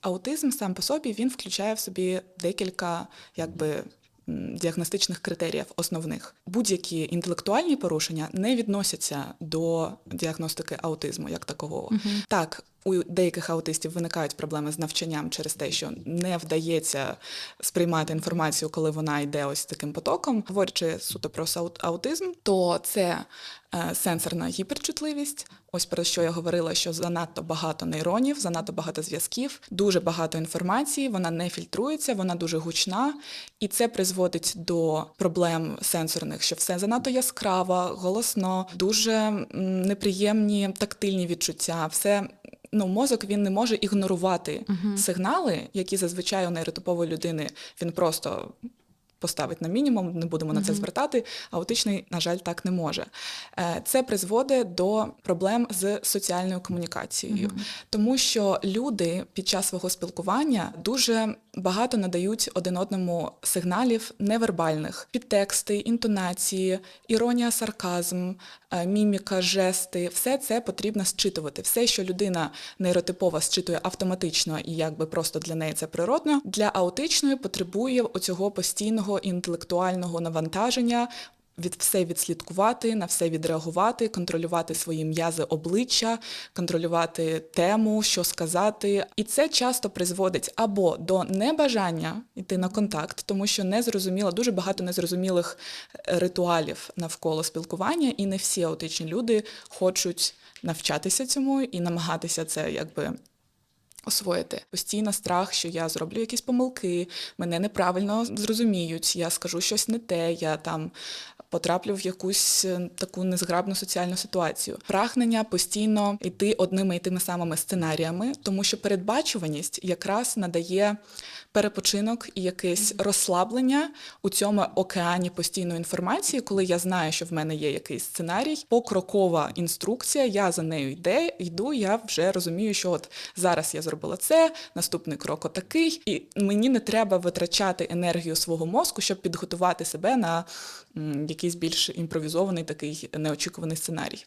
Аутизм сам по собі він включає в собі декілька якби. Діагностичних критеріїв основних будь-які інтелектуальні порушення не відносяться до діагностики аутизму як такового. Так, у деяких аутистів виникають проблеми з навчанням через те, що не вдається сприймати інформацію, коли вона йде ось таким потоком. Говорячи суто про аутизм, то це е, сенсорна гіперчутливість. Ось про що я говорила, що занадто багато нейронів, занадто багато зв'язків, дуже багато інформації, вона не фільтрується, вона дуже гучна, і це призводить до проблем сенсорних, що все занадто яскраво, голосно, дуже неприємні тактильні відчуття. Все ну, мозок він не може ігнорувати сигнали, які зазвичай у нейротипової людини він просто поставить на мінімум, не будемо на це звертати. Аутичний, на жаль, так не може. Е, Це призводить до проблем з соціальною комунікацією, тому що люди під час свого спілкування дуже багато надають один одному сигналів невербальних, підтексти, інтонації, іронія, сарказм, е, міміка, жести. Все це потрібно зчитувати. Все, що людина нейротипова зчитує автоматично і якби просто для неї це природно, для аутичної потребує оцього постійного інтелектуального навантаження. Від все відслідкувати, на все відреагувати, контролювати свої м'язи обличчя, контролювати тему, що сказати. І це часто призводить або до небажання йти на контакт, тому що незрозуміло, дуже багато незрозумілих е, ритуалів навколо спілкування, і не всі аутичні люди хочуть навчатися цьому і намагатися це якби освоїти. Постійно страх, що я зроблю якісь помилки, мене неправильно зрозуміють, я скажу щось не те, я там потраплю в якусь е, таку незграбну соціальну ситуацію. Прагнення постійно йти одними і тими самими сценаріями, тому що передбачуваність якраз надає перепочинок і якесь розслаблення у цьому океані постійної інформації, коли я знаю, що в мене є якийсь сценарій, покрокова інструкція, я за нею йде, йду, я вже розумію, що от зараз я зробила це, наступний крок отакий, і мені не треба витрачати енергію свого мозку, щоб підготувати себе на якийсь більш імпровізований такий неочікуваний сценарій.